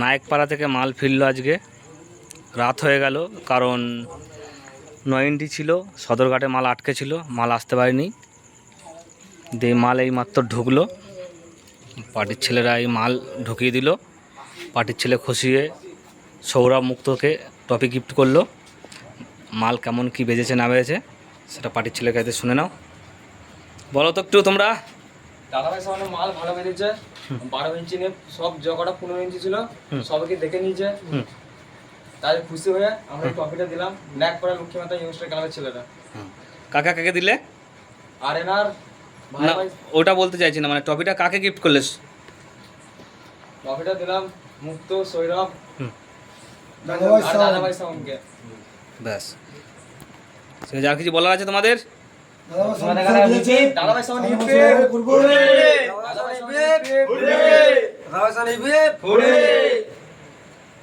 নায়কপাড়া থেকে মাল ফিরলো আজকে। রাত হয়ে গেল, কারণ নয়নটি ছিল, সদরঘাটে মাল আটকে ছিল, মাল আসতে পারেনি। দিয়ে মাল এই মাত্র ঢুকলো। পার্টির ছেলেরা এই মাল ঢুকিয়ে দিল। পার্টির ছেলে খুশিয়ে সৌরভ মুক্তকে টপি গিফট করল। মাল কেমন কি বেজেছে না বেজেছে, সেটা পার্টির ছেলের কাছে শুনে নাও। বলো তো একটু তোমরা। দাদাভাই সামনে মাল ভালো বেরিয়েছে বারো ইঞ্চি নিয়ে সব জগটা পনেরো ইঞ্চি ছিল সবাইকে দেখে নিয়েছে। তাই খুশি হয়ে আমরা ট্রফিটা দিলাম। ন্যাক করা লক্ষ্মী মাতা ইউনিভার্সিটি ক্লাবের ছেলেরা। কাকা কাকে দিলে? আর এনার ওটা বলতে চাইছি না মানে টপিটা কাকে গিফট করলে? ট্রফিটা দিলাম মুক্ত সৌরভ দাদাভাই সাউন্ডকে ব্যাস। আর কিছু বলার আছে তোমাদের? দাদাভাই